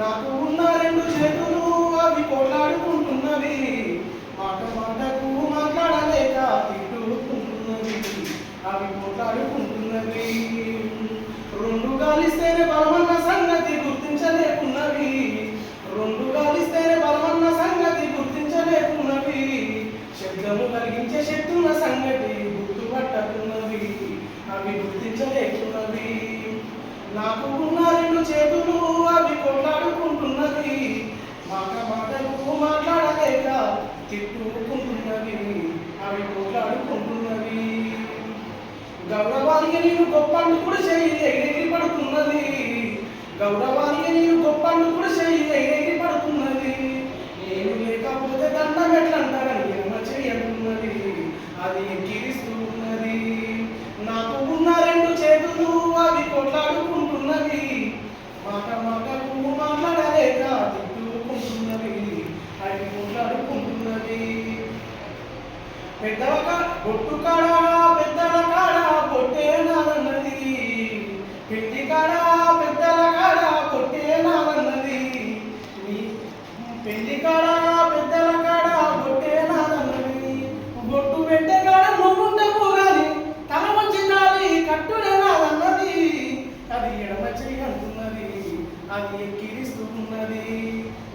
నాకు ఉన్న రెండు చేతులు అవి కొట్లాడుకుంటున్నవి. మాట మాటకు మాట్లాడలేక తిట్టుకుంటున్నవి. అవి కొట్లాడుకుంటున్నవి. రెండు కాలిస్తేనే బలమన్న సంగతి గుర్తించలేకున్నవి. రెండు కాలిస్తేనే బలమన్న సంగతి గుర్తించలేకున్నవి. శబ్దము కలిగించే శక్తున్న సంగతి గుర్తుపట్టకున్నవి. అవి గుర్తించలేకున్నవి. నాకు ఉన్న చేతులు అవి కొట్లాడుకుంటున్నవి మాట మాటలు మాట్లాడలేక తిట్టుకుంటున్నవి అవి కొట్లాడుకుంటున్నవి గౌరవానికి నేను గొప్ప కూడా చేయి ఎగిరి పడుతున్నది గౌరవ నేను గొప్పండు కూడా చెయ్యి ఎగిరి పడుతున్నది నేను లేకపోతే దండం ఎట్లంటారని ఎమ్మ చేయనున్నది అది ఎక్కిరిస్తూ ఉన్నది నాకు ఉన్న రెండు చేతులు అవి కొట్లాడుకుంటున్నవి మాట మాటకు మాట్లాడలేక తిట్టుకుంటున్నవి అవి కొట్లాడుకుంటున్నవి పెద్దల కా- బొట్టు కాడ పెద్దల కాడ బొట్టే నాదన్నది పెళ్ళి కాడ పెద్దల కాడ బొట్టే నాదన్నది నీ- పెళ్ళి కాడ పెద్దల కాడ బొట్టే నాదన్నది బొట్టు పెట్టే కాడ నువ్వుండవు గాని తల వచ్చి నాది కట్టునే నాదన్నది అది ఎడమ చెయ్యి అది ఎక్కిరిస్తున్నది.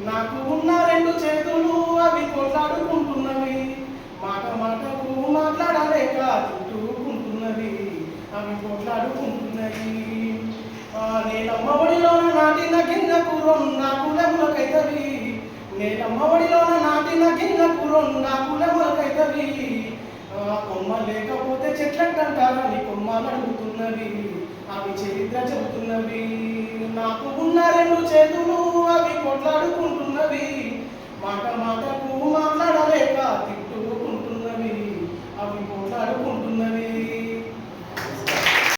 నాకు ఉన్న రెండు చేతులు అవి కొట్లాడుకుంటున్నవి. మాట మాటకు మాట్లాడలేక తిట్టుకుంటున్నవి అవి కొట్లాడుకుంటున్నవి ఆ నేలమ్మఒడిలోన నాటిన కింద కురం నా కులములకైతవి నేలమ్మఒడిలోన నాటిన కింద కురం నా కులములకైతవి ఆ కొమ్మ లేకపోతే చెట్లంటారని కొమ్మలు అడుగుతున్నవి అవి చరిత్ర చెబుతున్నవి. నాకు ఉన్న రెండు చేతులు అవి కొట్లాడుకుంటూ